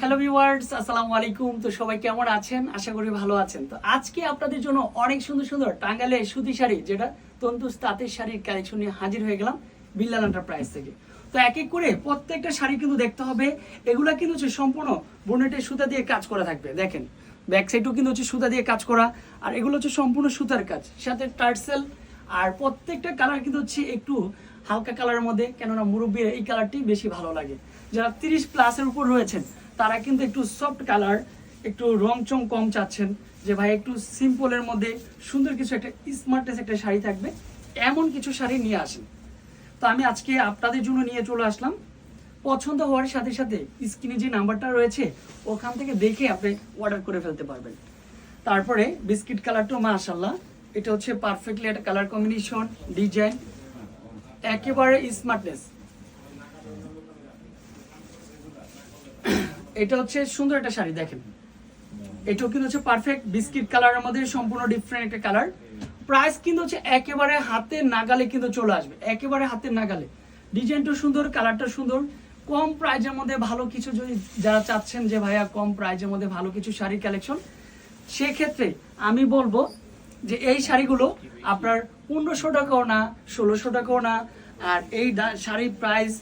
Hello viewers আসসালামু আলাইকুম তো সবাই কেমন আছেন? আশা করি ভালো আছেন। তো আজকে আপনাদের জন্য অনেক সুন্দর সুন্দর টাঙ্গালে সুতি শাড়ি, যেটা তন্তুস তাঁতের শাড়ির কালেকশন নিয়ে হাজির হয়ে গেলাম বিল্লাল এন্টারপ্রাইজ থেকে। তো এক এক করে প্রত্যেকটা শাড়ি কিন্তু দেখতে হবে। এগুলা কিন্তু হচ্ছে সম্পূর্ণ বোনেটের সুতা দিয়ে কাজ করা থাকবে। দেখেন ব্যাক সাইডও কিন্তু হচ্ছে সুতা দিয়ে কাজ করা। আর এগুলো হচ্ছে সম্পূর্ণ সুতার কাজ। সাথে টার্সেল। আর প্রত্যেকটা কালার কিন্তু হচ্ছে একটু হালকা কালারের মধ্যে। কেননা মুরব্বীর এই কালারটি বেশি ভালো লাগে। যারা তিরিশ প্লাসের উপর রয়েছেন তারা কিন্তু একটু সফট কালার একটু রং চং কম চাচ্ছেন। যে ভাই, একটু সিম্পলের মধ্যে সুন্দর কিছু একটা স্মার্টনেস একটা শাড়ি থাকবে, এমন কিছু শাড়ি নিয়ে আসেন। তো আমি আজকে আপনাদের জন্য নিয়ে চলে আসলাম। পছন্দ হওয়ার সাথে সাথে স্ক্রিনে যে নাম্বারটা রয়েছে, ওখান থেকে দেখে আপনি অর্ডার করে ফেলতে পারবেন। তারপরে বিস্কিট কালারটাও মাশাল্লাহ এটা হচ্ছে পারফেক্টলি একটা কালার কম্বিনেশন ডিজাইন একেবারে স্মার্টনেস এটা হচ্ছে সুন্দর একটা শাড়ি, দেখেন। এটাও কিন্তু হচ্ছে পারফেক্ট বিস্কিট কালারের মধ্যে সম্পূর্ণ ডিফারেন্ট একটা কালার প্রাইস কিন্তু হচ্ছে একেবারে হাতে নাগালে কিন্তু চলে আসবে, একেবারে হাতে নাগালে। ডিজাইনটা সুন্দর কালারটা সুন্দর। কম প্রাইজের মধ্যে ভালো কিছু যদি যারা চাচ্ছেন যে ভাইয়া কম প্রাইজের মধ্যে ভালো কিছু শাড়ির কালেকশন সেক্ষেত্রে আমি বলব যে এই শাড়িগুলো আপনার পনেরোশো টাকাও না, ষোলোশো টাকাও না, আর এই শাড়ির প্রাইস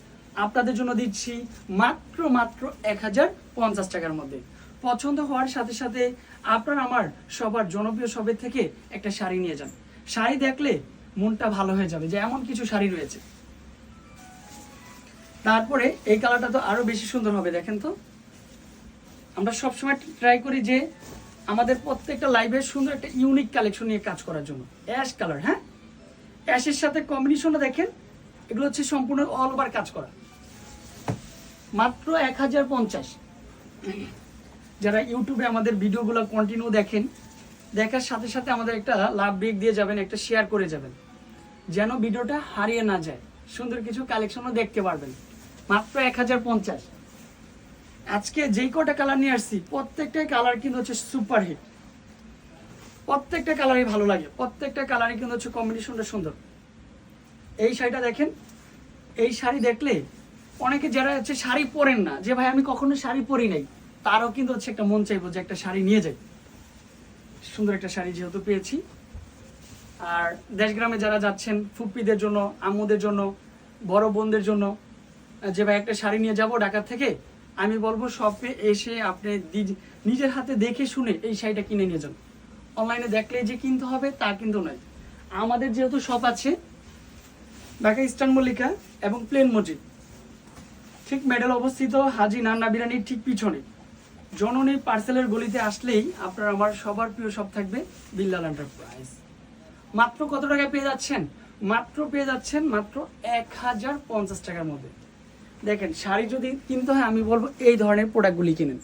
আপনাদের জন্য দিচ্ছি মাত্র মাত্র এক হাজার পঞ্চাশ টাকার মধ্যে। পছন্দ হওয়ার সাথে সাথে আপনার আমার সবার জনপ্রিয় সবের থেকে একটা শাড়ি নিয়ে যান। শাড়ি দেখলে মনটা ভালো হয়ে যাবে যে এমন কিছু শাড়ি রয়েছে। তারপরে এই কালারটা তো আরও বেশি সুন্দর হবে, দেখেন তো। আমরা সবসময় ট্রাই করি যে আমাদের প্রত্যেকটা লাইভে সুন্দর একটা ইউনিক কালেকশন নিয়ে কাজ করার জন্য। অ্যাশ কালার হ্যাঁ? অ্যাশের সাথে কম্বিনেশনটা দেখেন, এগুলো হচ্ছে সম্পূর্ণ অল ওভার কাজ করা। মাত্র এক হাজার পঞ্চাশ। যারা ইউটিউবে আমাদের ভিডিওগুলো কন্টিনিউ দেখেন, দেখার সাথে সাথে আমাদের একটা লাভ ব্রেক দিয়ে যাবেন, একটা শেয়ার করে যাবেন। যেন ভিডিওটা হারিয়ে না যায়, সুন্দর কিছু কালেকশনও দেখতে পারবেন। মাত্র এক হাজার পঞ্চাশ। আজকে যেই কটা কালার নিয়ে আসছি প্রত্যেকটাই কালার কিন্তু হচ্ছে সুপার হিট প্রত্যেকটা কালারই ভালো লাগে, প্রত্যেকটা কালারই কিন্তু হচ্ছে কম্বিনেশনটা সুন্দর। এই শাড়িটা দেখেন, এই শাড়ি দেখলে অনেকে যারা হচ্ছে শাড়ি পরেন না, যে ভাই আমি কখনো শাড়ি পরি নাই, তারও কিন্তু হচ্ছে একটা মন চাইব যে একটা শাড়ি নিয়ে যাই। সুন্দর একটা শাড়ি যেহেতু পেয়েছি। আর দেশগ্রামে যারা যাচ্ছেন, ফুপ্পিদের জন্য, আম্মুদের জন্য, বড় বোনদের জন্য, যে ভাই একটা শাড়ি নিয়ে যাব ঢাকা থেকে, আমি বলব শপে এসে আপনি নিজের হাতে দেখে শুনে এই শাড়িটা কিনে নিয়ে যান। অনলাইনে দেখলে যে কিনতে হবে, তা কিন্তু নয়। আমাদের যেহেতু শপ আছে, ঢাকা ইস্টার্ন মল্লিকা এবং প্লেন মসজিদ। ঠিক মেডেল অবস্থিত হাজি নান্না বিরানির ঠিক পিছনে। জননী পার্সেলের গলিতে আসলেই আপনার আমার সবার প্রিয় সব থাকবে বিল্লাল এন্টারপ্রাইজ। মাত্র কত টাকায় পেয়ে যাচ্ছেন? মাত্র পেয়ে যাচ্ছেন মাত্র এক হাজার পঞ্চাশ টাকার মধ্যে। দেখেন, শাড়ি যদি কিনতে হয়, আমি বলব এই ধরনের প্রোডাক্টগুলি কিনেন।